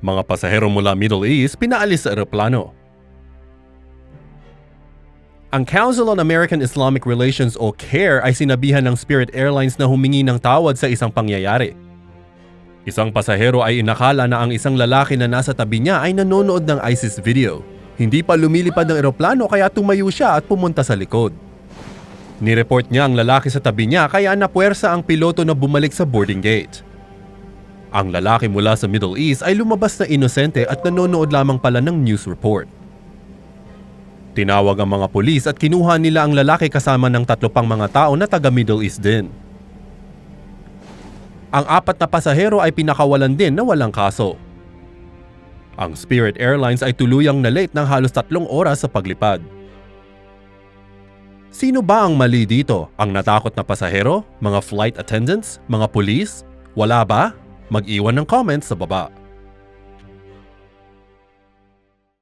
Mga pasahero mula Middle East pinaalis sa eroplano. Ang Council on American Islamic Relations o CARE ay sinabihan ng Spirit Airlines na humingi ng tawad sa isang pangyayari. Isang pasahero ay inakala na ang isang lalaki na nasa tabi niya ay nanonood ng ISIS video. Hindi pa lumilipad ng eroplano kaya tumayo siya at pumunta sa likod. Nireport niya ang lalaki sa tabi niya kaya napuwersa ang piloto na bumalik sa boarding gate. Ang lalaki mula sa Middle East ay lumabas na inosente at nanonood lamang pala ng news report. Tinawag ang mga pulis at kinuha nila ang lalaki kasama ng tatlo pang mga tao na taga Middle East din. Ang apat na pasahero ay pinakawalan din na walang kaso. Ang Spirit Airlines ay tuluyang na-late ng halos tatlong oras sa paglipad. Sino ba ang mali dito? Ang natakot na pasahero? Mga flight attendants? Mga pulis? Wala ba? Mag-iwan ng comments sa baba.